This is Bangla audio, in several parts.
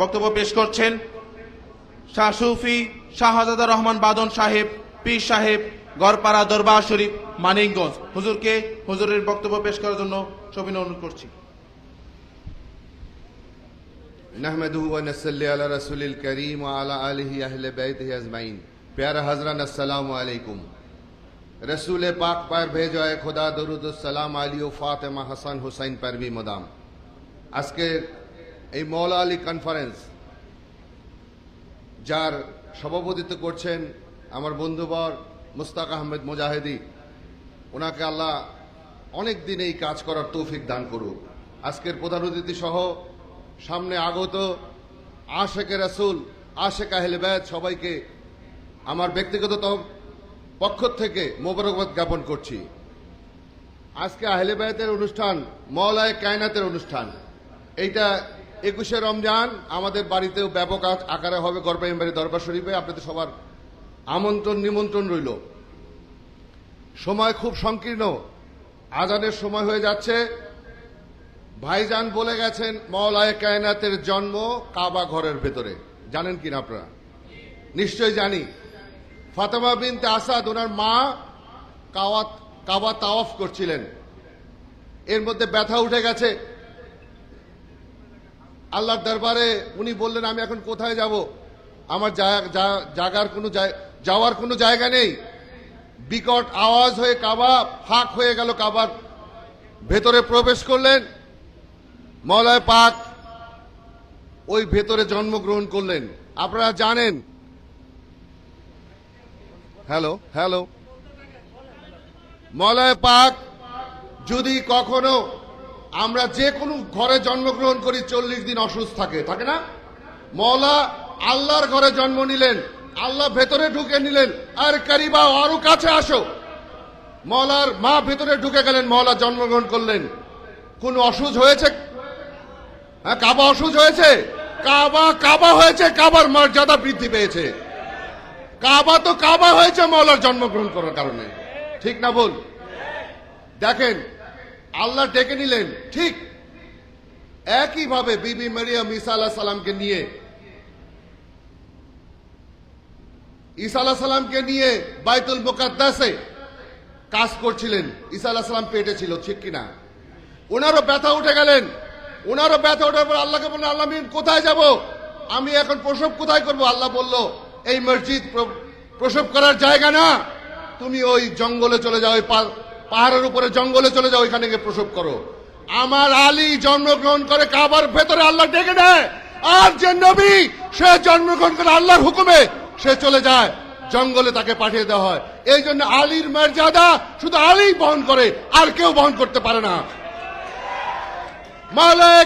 বক্তব্য পেশ করছেন শাহ সুফি শাহজাদা রহমান বাদন সাহেব পীর সাহেব গড়পাড়া দরবার শরীফ মানিকগঞ্জ হুজুরকে হুজুরের বক্তব্য পেশ করার জন্য সবিনয় অনুরোধ করছি نحمده ونسلی علی رسول الكریم وعلى آلہ اہل بیتہ اجمعین پیارا حضران السلام علیکم رسول پاک پر بھیجو ہے خدا درود السلام علی و فاطمہ حسن حسین پر بھی مدام আজকের এই মৌলা আলী কনফারেন্স যার সভাপতিত্ব করছেন আমার বন্ধুবর মুস্তাক আহমেদ মুজাহিদি, ওনাকে আল্লাহ অনেক দিন এই কাজ করার তৌফিক দান করুক। আজকের প্রধান অতিথি সহ সামনে আগত আশেকে রাসুল আশেক আহলে ব্যাত সবাইকে আমার ব্যক্তিগত পক্ষ থেকে মোবারকবাদ জ্ঞাপন করছি। আজকে আহলে ব্যাতের অনুষ্ঠান মৌলায় কায়নাতের অনুষ্ঠান। এইটা একুশে রমজান, আমাদের বাড়িতেও ব্যাপক আকারে হবে গড়বাইম দরবার শরীফে। আপনাদের সবার আমন্ত্রণ, নিমন্ত্রণ রইল। সময় খুব সংকীর্ণ। আজানের সময় হয়ে যাচ্ছে। ভাইজান বলে গেছেন মৌলায় কায়নাতের জন্ম কাবা ঘরের ভেতরে। জানেন কিনা আপনারা? নিশ্চয় জানি। ফাতেমা বিনতে আসাদ, ওনার মা কাওয়াত কাবা তাওয়াফ করছিলেন। এর মধ্যে ব্যথা উঠে গেছে। আল্লাহর দরবারে উনি বললেন, আমি এখন কোথায় যাব? আমার জাগার কোনো যাওয়ার কোনো জায়গা নেই। বিকট আওয়াজ হয়ে কাবা ফাঁক হয়ে গেল কাবার ভেতরে প্রবেশ করলেন। মলয় পাক ওই ভেতরে জন্মগ্রহণ করলেন। আপনারা জানেন? Hello hello. মলয় পাক যদি কখনো আমরা যে কোনো ঘরে জন্মগ্রহণ করি, চল্লিশ দিন অসুস্থ থাকে থাকে না? মৌলা আল্লাহর ঘরে জন্ম নিলেন, আল্লাহ ভেতরে ঢুকে নিলেন, আর কারিবা আরও কাছে আসো। মৌলার মা ভেতরে ঢুকে গেলেন মৌলা জন্মগ্রহণ করলেন। কোন অসুজ হয়েছে? হ্যাঁ কাবা অসুজ হয়েছে? কাবা কাবা হয়েছে, কাবার মর্যাদা বৃদ্ধি পেয়েছে। কাবা তো কাবা হয়েছে মৌলার জন্মগ্রহণ করার কারণে। ঠিক না বল দেখেন আল্লাহ ডেকে নিলেন, ঠিক। একইভাবে বিবি মারিয়াম ঈসা আলাহ সালামকে নিয়ে, ঈসা আলাহ সালামকে নিয়ে বাইতুল মুকাদ্দাসে কাজ করছিলেন। ঈসা আলাহ সালাম পেটে ছিল, ঠিক কিনা? ওনারও ব্যথা উঠে গেলেন। ওনারও ব্যথা ওঠার পর আল্লাহকে বললেন, আল্লাহ, আমি কোথায় যাব? আমি এখন প্রসব কোথায় করব? আল্লাহ বলল, এই মসজিদ প্রসব করার জায়গা না। তুমি ওই জঙ্গলে চলে যাও, ওই পাহাড়ের উপরে জঙ্গলে চলে যাও ওইখানে গিয়ে প্রসব করো। আমার আলী জন্মগ্রহণ করে কাবার ভেতরে আল্লাহ ডেকে দেয়। আর যে নবী, সে জন্মগ্রহণ করে আল্লাহর হুকুমে সে চলে যায়। জঙ্গলে তাকে পাঠিয়ে দেওয়া হয়। এই জন্য আলীর মর্যাদা শুধু আলী বহন করে, আর কেউ বহন করতে পারে না। মালায়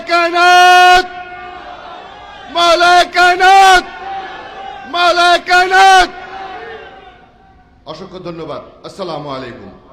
অসংখ্য ধন্যবাদ। আসসালামু আলাইকুম।